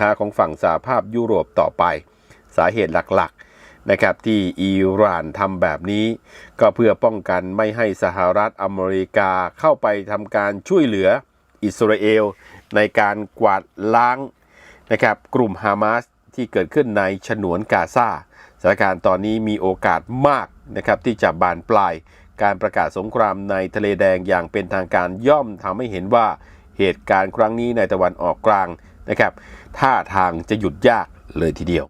ค้าของฝั่งสหภาพยุโรปต่อไป สาเหตุหลักๆนะครับที่อิหร่านทำแบบนี้ ก็เพื่อป้องกันไม่ให้สหรัฐอเมริกาเข้าไปทำการช่วยเหลืออิสราเอล ในการกวาดล้างนะครับกลุ่มฮามาสที่เกิดขึ้นในฉนวนกาซาสถานการณ์ตอนนี้มีโอกาสมากนะครับที่จะบานปลายการประกาศสงครามในทะเลแดงอย่างเป็นทางการย่อมทำให้เห็นว่าเหตุการณ์ครั้งนี้ในตะวันออกกลางนะครับ ท่าทางจะหยุดยากเลยทีเดียว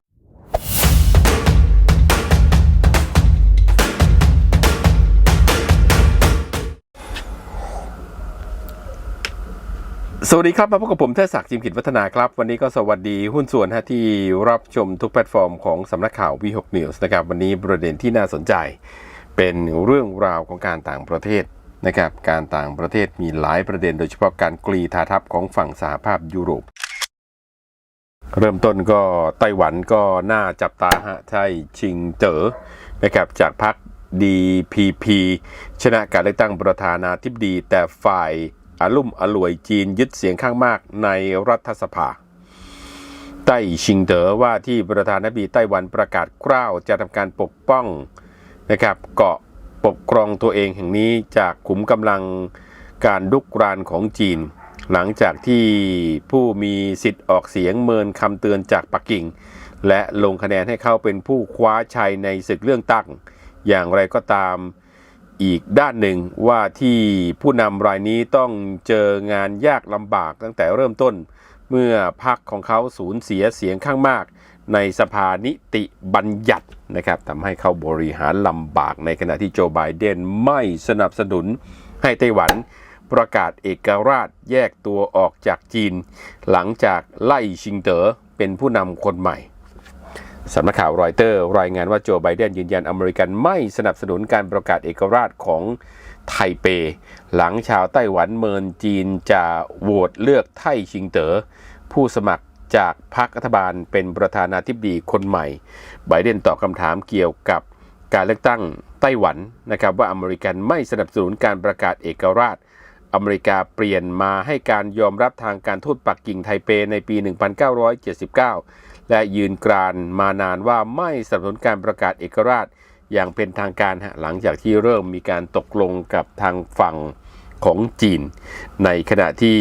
สวัสดีครับ มาพบกับผมเทศศักดิ์จิมกิจวัฒนาครับ วันนี้ก็สวัสดีหุ้นส่วนฮะที่รับชมทุกแพลตฟอร์มของสำนักข่าว V6 News นะครับ วันนี้ประเด็นที่น่าสนใจ เป็นเรื่องราวของการต่างประเทศนะครับ การต่างประเทศมีหลายประเด็นโดยเฉพาะการกรีธาทัพของฝั่งสหภาพยุโรป เริ่มต้นก็ไต้หวันก็น่าจับตาฮะไทชิงเต๋อนะครับจากพรรค DPP ชนะการเลือกตั้งประธานาธิบดี แต่ฝ่ายอารุ่มอร่วยจีนยึดเสียงข้างมากในรัฐสภา ไต้ชิงเต๋อว่าที่ประธานาธิบดีไต้หวันประกาศกล้าวจะทำการปกป้องนะครับเกาะปกครองตัวเองแห่งนี้จากขุมกำลังการลุกรานของจีน หลังจากที่ผู้มีสิทธิ์ออกเสียงเมินคำเตือนจากปักกิ่ง และลงคะแนนให้เขาเป็นผู้คว้าชัยในศึกเรื่องตั้ง อย่างไรก็ตามอีกด้านหนึ่งว่าที่ผู้นำรายนี้ต้องเจองานยากลำบากตั้งแต่เริ่มต้น เมื่อพรรคของเขาสูญเสียเสียงข้างมาก ในสภานิติบัญญัตินะครับทำให้เขาบริหารลำบากในขณะที่โจไบเดนไม่สนับสนุนให้ไต้หวัน ประกาศเอกราชแยกตัวออกจากจีน หลังจากไล่ชิงเต๋อเป็นผู้นำคนใหม่สำนักข่าวรอยเตอร์รายงานว่าโจไบเดนยืนยันอเมริกันไม่สนับสนุนการประกาศเอกราชของไทเป หลังชาวไต้หวันเมินจีนจะโหวตเลือกไทชิงเต๋อผู้สมัครจากพรรครัฐบาลเป็นประธานาธิบดีคนใหม่ ไบเดนตอบคำถามเกี่ยวกับการเลือกตั้งไต้หวันนะครับว่าอเมริกันไม่สนับสนุนการประกาศเอกราช อเมริกาเปลี่ยนมาให้การยอมรับทางการทูตปักกิ่งไทเปในปี 1979 และยืนกรานมานานว่าไม่สนับสนุนการประกาศเอกราชอย่างเป็นทางการฮะหลังจากที่เริ่มมีการตกลงกับทางฝั่งของจีน ในขณะที่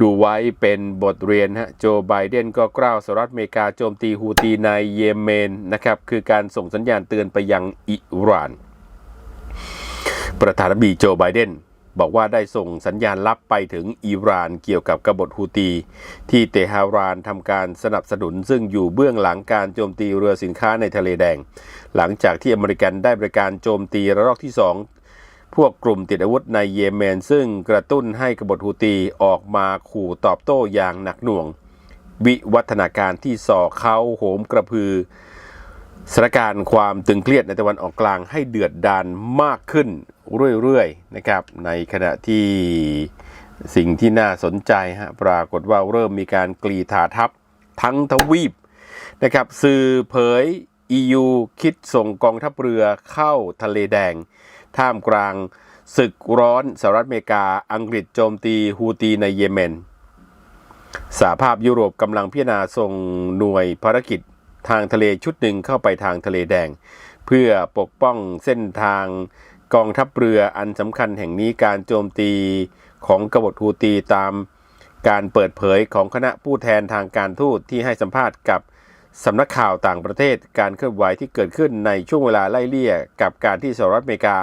ดูไว้เป็นบทเรียนฮะโจไบเดนก็กล่าวสหรัฐอเมริกาโจมตีฮูตีในเยเมนนะครับคือการส่งสัญญาณเตือนไปยังอิหร่าน ประธานาธิบดีโจไบเดน บอกว่าได้ส่งสัญญาณลับไปถึงอิหร่านเกี่ยวกับกบฏฮูตี ที่เตหะรานทำการสนับสนุน ซึ่งอยู่เบื้องหลังการโจมตีเรือสินค้าในทะเลแดง หลังจากที่อเมริกันได้บริการโจมตีระลอกที่ 2พวกกลุ่มติดอาวุธในเยเมน ซึ่งกระตุ้นให้กบฏฮูตีออกมาขู่ตอบโต้อย่างหนักหน่วง วิวัฒนาการที่ส่อเขาโหมกระพือสถานการณ์ความตึงเครียดในตะวันออกกลางให้เดือดดาลมากขึ้น เรื่อยๆนะครับ ในขณะที่สิ่งที่น่าสนใจฮะปรากฏว่าเริ่มมีการกรีธาทัพทั้งทวีปนะครับสื่อเผย EU คิดส่งกองทัพเรือเข้าทะเลแดง ท่ามกลางศึกร้อนสหรัฐอเมริกา อังกฤษโจมตีฮูตีในเยเมนสหภาพยุโรปกำลังพิจารณาส่งหน่วยภารกิจทางทะเลชุดหนึ่งเข้าไปทางทะเลแดง เพื่อปกป้องเส้นทาง กองทัพเรืออันสำคัญแห่งนี้การโจมตีของกบฏฮูตีตามการเปิดเผยของคณะผู้แทนทางการทูตที่ให้สัมภาษณ์กับสำนักข่าวต่างประเทศการเคลื่อนไหวที่เกิดขึ้นในช่วงเวลาไล่เลี่ยกับการที่สหรัฐอเมริกา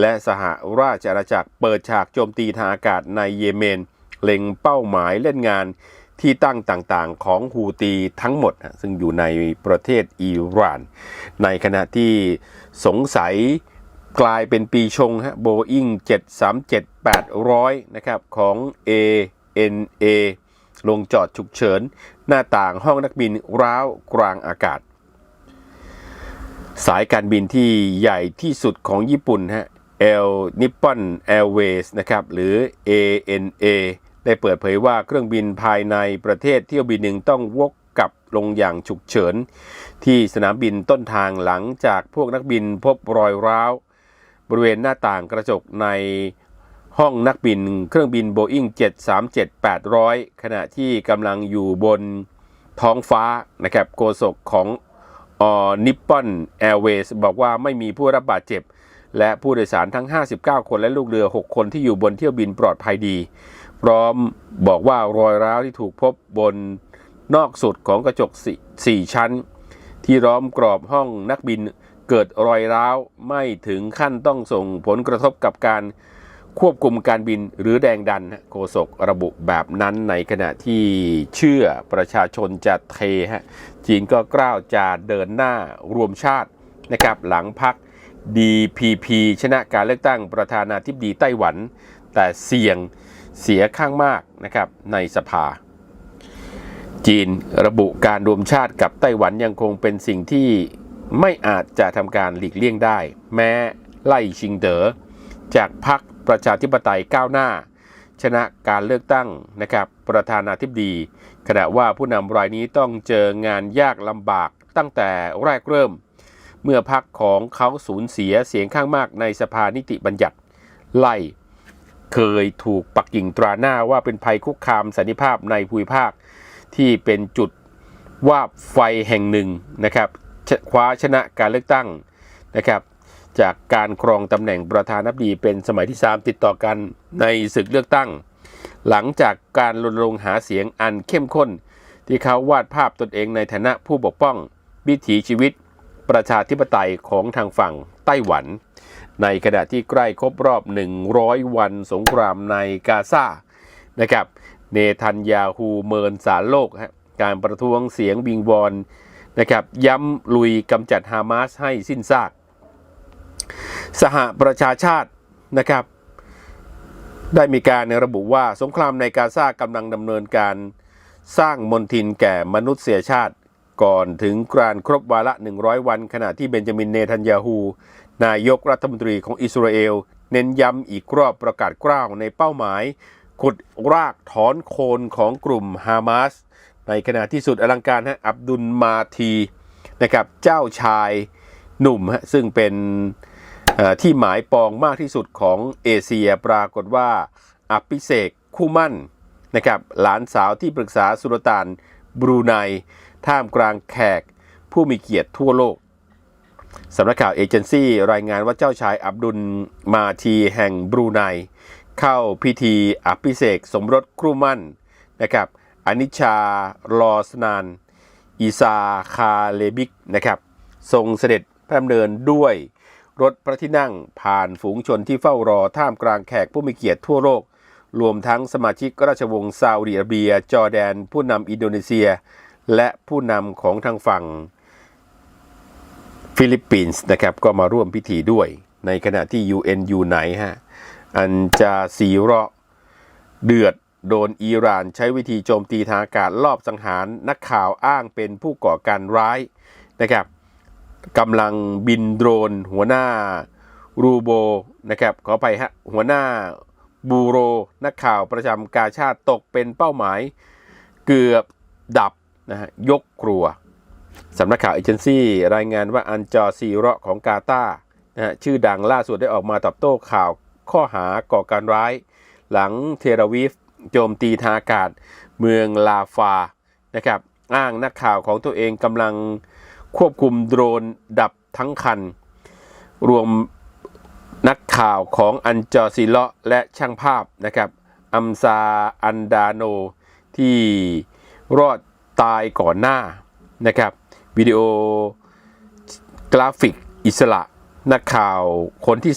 และสหราชอาณาจักรเปิดฉากโจมตีทางอากาศในเยเมน เล็งเป้าหมายเล่นงานที่ตั้งต่างๆของฮูตีทั้งหมด ซึ่งอยู่ในประเทศอิหร่าน ในขณะที่สงสัย กลายเป็นปีชงฮะโบอิง737-800 นะครับ ของ ANA ลงจอดฉุกเฉิน หน้าต่างห้องนักบินร้าวกลางอากาศ สายการบินที่ใหญ่ที่สุดของญี่ปุ่นฮะ L Nippon Airways นะครับ หรือ ANA ได้เปิดเผยว่าเครื่องบินภายในประเทศเที่ยวบินหนึ่งต้องวกกลับลงอย่างฉุกเฉิน ที่สนามบินต้นทางหลังจากพวกนักบินพบรอยร้าว บริเวณหน้าต่างกระจกในห้องนักบินเครื่องบิน Boeing 737-800 ขณะที่กำลังอยู่บนท้องฟ้านะครับโฆษกของนิปปอนแอร์เวย์บอกว่าไม่มีผู้รับบาดเจ็บ และผู้โดยสารทั้ง 59 คนและลูกเรือ 6 คนที่อยู่บนเที่ยวบินปลอดภัยดี พร้อมบอกว่ารอยร้าวที่ถูกพบบนนอกสุดของกระจกสสี่ชั้น ที่ล้อมกรอบห้องนักบิน เกิดรอยร้าวไม่ถึงขั้นต้องส่งผลกระทบกับการควบคุมการบินหรือแดงดันโฆษกระบุแบบนั้นในขณะที่เชื่อประชาชนจะเทฮะจีนก็กล้าวจะเดินหน้ารวมชาตินะครับหลังพัก DPP ชนะการเลือกตั้งประธานาธิบดีไต้หวัน แต่เสี่ยงเสียข้างมากนะครับในสภา จีนระบุการรวมชาติกับไต้หวันยังคงเป็นสิ่งที่ ไม่อาจจะทำการหลีกเลี่ยงได้ แม้ไล่ชิงเดอ๋อจากพรรคประชาธิปไตยก้าวหน้า ชนะการเลือกตั้งนะครับประธานาธิบดี ขณะว่าผู้นำรายนี้ต้องเจองานยากลำบากตั้งแต่แรกเริ่ม เมื่อพรรคของเขาสูญเสียเสียงข้างมากในสภานิติบัญญัติ ไล่เคยถูกปักกิ่งตราหน้าว่าเป็นภัยคุกคามสันนิภาพในภูมิภาคที่เป็นจุดว่าไฟแห่งหนึ่งนะครับ คว้าชนะการเลือกตั้งนะครับจากการครองตำแหน่งประธานาธิบดีเป็นสมัยที่ 3 ติดต่อกันในศึกเลือกตั้ง หลังจากการรณรงค์หาเสียงอันเข้มข้น ที่เขาวาดภาพตนเองในฐานะผู้ปกป้องวิถีชีวิตประชาธิปไตยของทางฝั่งไต้หวัน ในขณะที่ใกล้ครบรอบ 100 วันสงครามในกาซานะครับเนทันยาฮูเมินสารโลกฮะการประท้วงเสียงบิงบอล นะครับย้ำลุยกำจัดฮามาสให้สิ้นซาก สหประชาชาตินะครับ ได้มีการระบุว่าสงครามในกาซากำลังดำเนินการสร้างมนทินแก่มนุษยชาติก่อนถึงการครบวาระ 100 วัน ขณะที่เบนจามินเนทันยาฮู นายกรัฐมนตรีของอิสราเอล เน้นย้ำอีกรอบประกาศกล้าวในเป้าหมาย ขุดรากถอนโคนของกลุ่มฮามาส ในขณะที่สุดอลังการฮะอับดุลมาทีนะครับเจ้าชายหนุ่มฮะซึ่งเป็นที่หมายปองมากที่สุดของเอเชียปรากฏว่าอภิเษกคู่มั่นนะครับหลานสาวที่ปรึกษาสุลต่านบรูไนท่ามกลางแขกผู้มีเกียรติทั่วโลกสำนักข่าวเอเจนซี่รายงานว่าเจ้าชายอับดุลมาทีแห่งบรูไนเข้าพิธีอภิเษกสมรสครูมั่นนะครับ อนิชาลอสนานอีซาคาเลบิกนะครับทรงเสด็จพระดำเนินด้วยรถพระที่นั่งผ่านฝูงชนที่เฝ้ารอท่ามกลางแขกผู้มีเกียรติทั่วโลก รวมทั้งสมาชิกราชวงศ์ซาอุดิอาระเบีย จอร์แดน ผู้นำอินโดนีเซีย และผู้นำของทางฝั่งฟิลิปปินส์นะครับก็มาร่วมพิธีด้วย ในขณะที่ UN อยู่ไหนฮะอันจาซีระเดือด โดนอิหร่านใช้วิธีโจมตีทางอากาศลอบสังหารนักข่าวอ้างเป็นผู้ก่อการร้ายนะครับกำลังบินโดรน หัวหน้ารูโบนะครับขอไปฮะหัวหน้าบูโร นักข่าวประจำกาชาติตกเป็นเป้าหมาย เกือบดับนะฮะยกครัวสำนักข่าวเอเจนซี่รายงานว่าอันจอซีเระของกาตานะฮะชื่อดังล่าสุดได้ออกมาตอบโต้ข่าวข้อหาก่อการร้าย หลังเทราวิฟ โจมตีทางอากาศเมืองลาฟานะครับอ้างนักข่าวของตัวเองกำลังควบคุมโดรนดับทั้งคัน รวมนักข่าวของอันจอซีเลาะและช่างภาพนะครับอัมซาอันดาโน ที่รอดตายก่อนหน้านะครับวิดีโอกราฟิกอิสระนักข่าวคนที่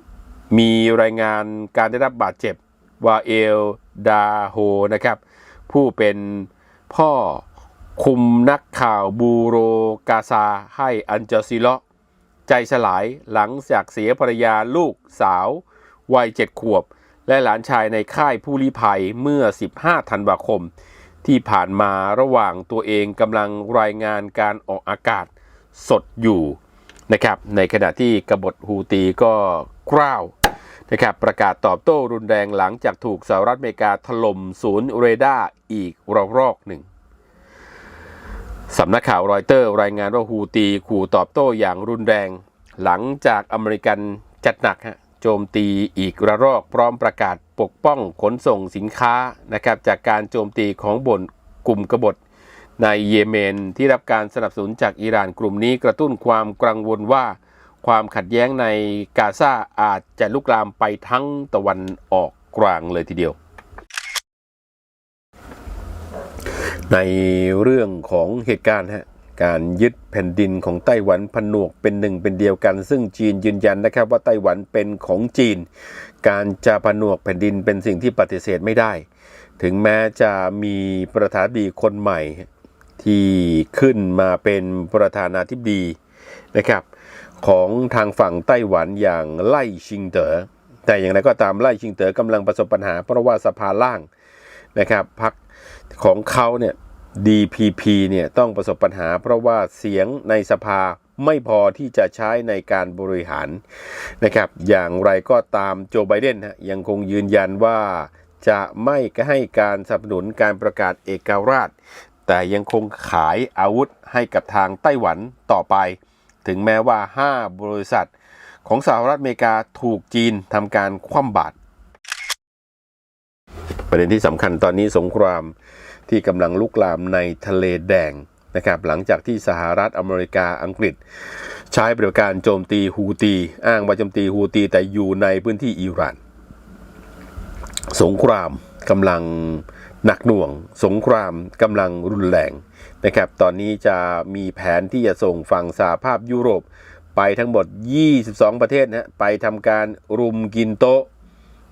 3 มีรายงานการได้รับบาดเจ็บวาเอล ดาโฮนะครับ ผู้เป็นพ่อคุมนักข่าวบูโรกาซาให้อันเจอซิลใจสลายหลังจากเสียภรรยาลูกสาววัยเจ็ดขวบ และหลานชายในค่ายผู้ลี้ภัยเมื่อ 15 ธันวาคม ที่ผ่านมาระหว่างตัวเองกำลังรายงานการออกอากาศสดอยู่นะครับในขณะที่กบฏฮูตีก็กล้าว นะครับประกาศตอบโต้รุนแรงหลังจากถูกสหรัฐอเมริกาถล่มศูนย์เรดาร์อีกระลอกหนึ่งสำนักข่าวรอยเตอร์รายงานว่าฮูตีขู่ตอบโต้อย่างรุนแรง หลังจากอเมริกันจัดหนักฮะโจมตีอีกระลอกพร้อมประกาศปกป้องขนส่งสินค้านะครับจากการโจมตีของบนกลุ่มกบฏในเยเมนที่รับการสนับสนุนจากอิหร่านกลุ่มนี้กระตุ้นความกังวลว่า ความขัดแย้งในกาซาอาจจะลุกลามไปทั้งตะวันออกกลางเลยทีเดียว ในเรื่องของเหตุการณ์ฮะการยึดแผ่นดินของไต้หวันผนวกเป็นหนึ่งเป็นเดียวกัน ซึ่งจีนยืนยันนะครับว่าไต้หวันเป็นของจีน การจะผนวกแผ่นดินเป็นสิ่งที่ปฏิเสธไม่ได้ ถึงแม้จะมีประธานาธิบดีคนใหม่ที่ขึ้นมาเป็นประธานาธิบดีนะครับ ของทางฝั่งไต้หวันอย่างไล่ชิงเตอ๋อแต่อย่างไรก็ตามไล่ชิงเต๋อกำลังประสบปัญหาเพราะว่าสภาล่างนะครับพรรคของเขาเนี่ย DPP เนี่ยต้องประสบปัญหา เพราะว่าเสียงในสภาไม่พอที่จะใช้ในการบริหารนะครับอย่างไรก็ตามโจไบเดนฮะยังคงยืนยันว่าจะไม่ให้การสนับสนุนการประกาศเอกราช แต่ยังคงขายอาวุธให้กับทางไต้หวันต่อไป ถึงแม้ว่า 5 บริษัท ของสหรัฐอเมริกาถูกจีนทำการคว่ำบาตรประเด็นที่สำคัญตอนนี้สงครามที่กำลังลุกลามในทะเลแดงนะครับหลังจากที่สหรัฐอเมริกาอังกฤษ ใช้บริการโจมตีฮูตี อ้างว่าโจมตีฮูตีแต่อยู่ในพื้นที่อิหร่าน สงคราม กำลังหนักหน่วง สงครามกำลังรุนแรงนะครับ ตอนนี้จะมีแผนที่จะส่งฝั่งสหภาพยุโรปไปทั้งหมด 22 ประเทศนะไปทำการรุมกินโต๊ะ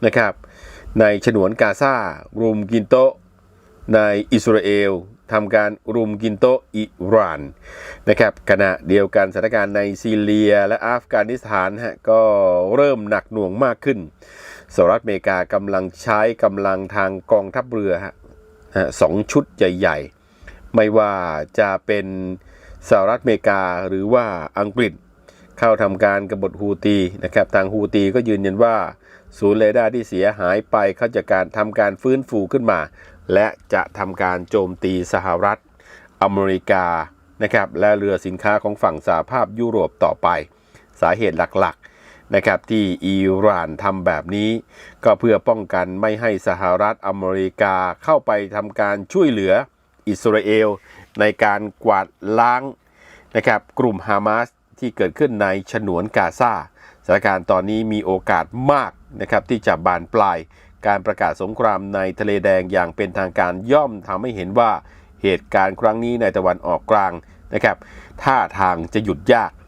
นะครับ ในฉนวนกาซารุมกินโต๊ะในอิสราเอลทำการรุมกินโตะอิหร่านนะครับขณะเดียวกันสถานการณ์ในซีเรียและอัฟกานิสถานฮะก็เริ่มหนักหน่วงมากขึ้น สหรัฐอเมริกากำลังใช้กำลังทางกองทัพเรือฮะสองชุดใหญ่ๆ ไม่ว่าจะเป็นสหรัฐอเมริกาหรือว่าอังกฤษเข้าทำการกบฏฮูตีนะครับทางฮูตีก็ยืนยันว่าศูนย์เรดาร์ที่เสียหายไปเขาจะการทำการฟื้นฟูขึ้นมา และจะทำการโจมตีสหรัฐอเมริกานะครับและเรือสินค้าของฝั่งสหภาพยุโรปต่อไป สาเหตุหลัก นะครับที่อิหร่านทำแบบนี้ ก็เพื่อป้องกันไม่ให้สหรัฐอเมริกาเข้าไปทำการช่วยเหลืออิสราเอล ในการกวาดล้างนะครับกลุ่มฮามาสที่เกิดขึ้นในฉนวนกาซาสถานการณ์ตอนนี้มีโอกาสมากนะครับที่จะบานปลายการประกาศสงครามในทะเลแดงอย่างเป็นทางการย่อมทำให้เห็นว่าเหตุการณ์ครั้งนี้ในตะวันออกกลางนะครับท่าทางจะหยุดยาก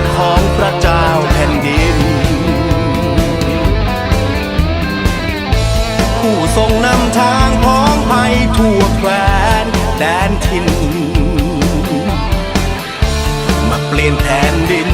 จของพระเจ้าแผ่นดิน ผู้ทรงนำทางพร้อมให้ทั่วแคว้นแดนทิน มาเปลี่ยนแผ่นดิน